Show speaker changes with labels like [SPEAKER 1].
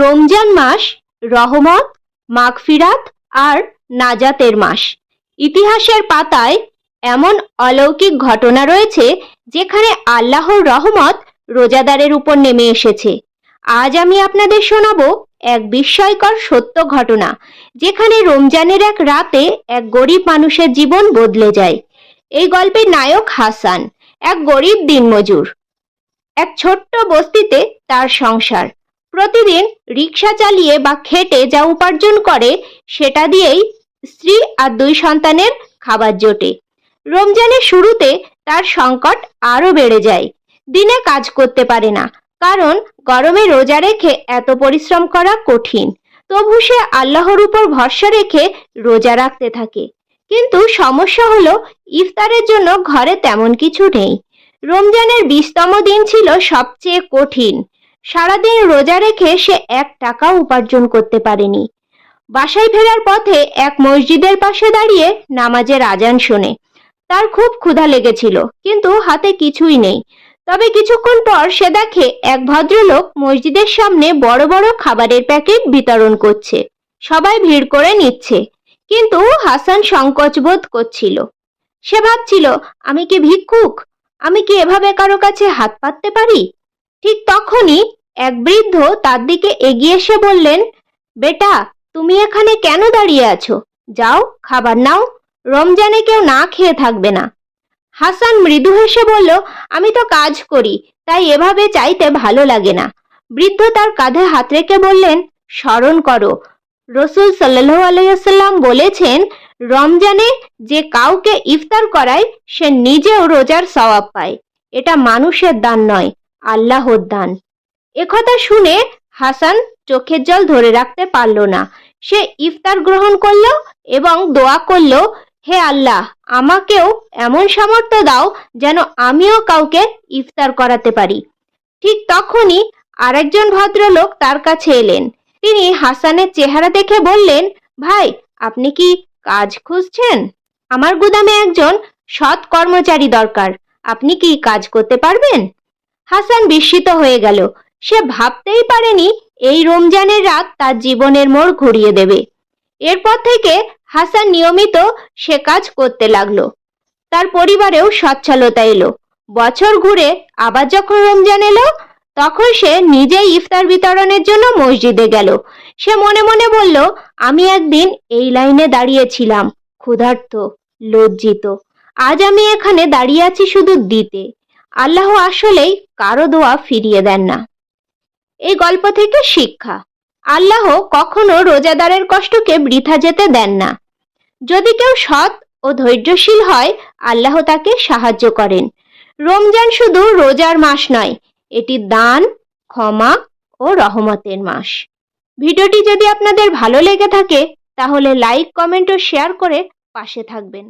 [SPEAKER 1] রমজান মাস, রহমত, মাগফিরাত আর নাজাতের মাস। ইতিহাসের পাতায় এমন অলৌকিক ঘটনা রয়েছে যেখানে আল্লাহর রহমত রোজাদারের উপর নেমে এসেছে। আজ আমি আপনাদের শোনাবো এক বিস্ময়কর সত্য ঘটনা, যেখানে রমজানের এক রাতে এক গরিব মানুষের জীবন বদলে যায়। এই গল্পের নায়ক হাসান, এক গরিব দিনমজুর। এক ছোট্ট বস্তিতে তার সংসার। প্রতিদিন রিক্সা চালিয়ে বা খেটে যা উপার্জন করে, সেটা দিয়েই স্ত্রী আর দুই সন্তানের খাবার জোটে। রমজানের শুরুতে তার সংকট আরও বেড়ে যায়। দিনে কাজ করতে পারে না, কারণ গরমে রোজা রেখে এত পরিশ্রম করা কঠিন। তবু সে আল্লাহর উপর ভরসা রেখে রোজা রাখতে থাকে। কিন্তু সমস্যা হলো, ইফতারের জন্য ঘরে তেমন কিছু নেই। রমজানের বিশতম দিন ছিল সবচেয়ে কঠিন। সারাদিন রোজা রেখে সে এক টাকা উপার্জন করতে পারেনি। বাসায় ফেরার পথে এক মসজিদের পাশে দাঁড়িয়ে নামাজের আজান শোনে। তার খুব ক্ষুধা লেগেছিল, কিন্তু হাতে কিছুই নেই। তবে কিছুক্ষণ পর সে দেখে এক ভদ্রলোক মসজিদের সামনে বড় বড় খাবারের প্যাকেট বিতরণ করছে। সবাই ভিড় করে নিচ্ছে, কিন্তু হাসান সংকোচ বোধ করছিল। সে ভাবছিল, আমি কি ভিক্ষুক? আমি কি এভাবে কারও কাছে হাত পাততে পারি? ঠিক তখনই এক বৃদ্ধ তার দিকে এগিয়ে এসে বললেন, বেটা, তুমি এখানে কেন দাঁড়িয়ে আছো? যাও, খাবার নাও। রমজানে কেউ না খেয়ে থাকবে না। হাসান মৃদু হেসে বলল, আমি তো কাজ করি, তাই এভাবে চাইতে ভালো লাগে না। বৃদ্ধ তার কাঁধে হাত রেখে বললেন, স্মরণ করো, রসুল আলাইসাল্লাম বলেছেন, রমজানে যে কাউকে ইফতার করায়, সে নিজেও রোজার সওয়াব পায়। এটা মানুষের দান নয়, আল্লাহর দান। একথা শুনে হাসান চোখের জল ধরে রাখতে পারল না। সে ইফতার গ্রহণ করল এবং দোয়া করল, হে আল্লাহ, আমাকেও এমন সামর্থ্য দাও যেন আমিও কাউকে ইফতার করাতে পারি। ঠিক তখনই আরেকজন ভদ্রলোক তার কাছে এলেন। তিনি হাসানের চেহারা দেখে বললেন, ভাই, আপনি কি কাজ খুঁজছেন? আমার গুদামে একজন সৎ কর্মচারী দরকার। আপনি কি কাজ করতে পারবেন? হাসান বিস্মিত হয়ে গেল। সে ভাবতেই পারেনি এই রমজানের রাত তার জীবনের মোড় ঘুরিয়ে দেবে। এরপর থেকে হাসান নিয়মিত সে কাজ করতে লাগল। তার পরিবারেও সচ্ছলতা এলো। বছর ঘুরে আবার যখন রমজান এলো, তখন সে নিজেই ইফতার বিতরণের জন্য মসজিদে গেল। সে মনে মনে বলল, আমি একদিন এই লাইনে দাঁড়িয়েছিলাম, ক্ষুধার্ত, লজ্জিত। আজ আমি এখানে দাঁড়িয়ে আছি শুধু দিতে। আল্লাহ আসলেই কারও দোয়া ফিরিয়ে দেন না। এই গল্প থেকে শিক্ষা। আল্লাহ কখনো রোজাদারের কষ্টকে বৃথা যেতে দেন না। যদি কেউ সৎ ও ধৈর্যশীল হয়, আল্লাহ তাকে সাহায্য করেন। রমজান শুধু রোজার মাস নয়, এটি দান, ক্ষমা ও রহমতের মাস। ভিডিওটি যদি আপনাদের ভালো লেগে থাকে, তাহলে লাইক, কমেন্ট ও শেয়ার করে পাশে থাকবেন।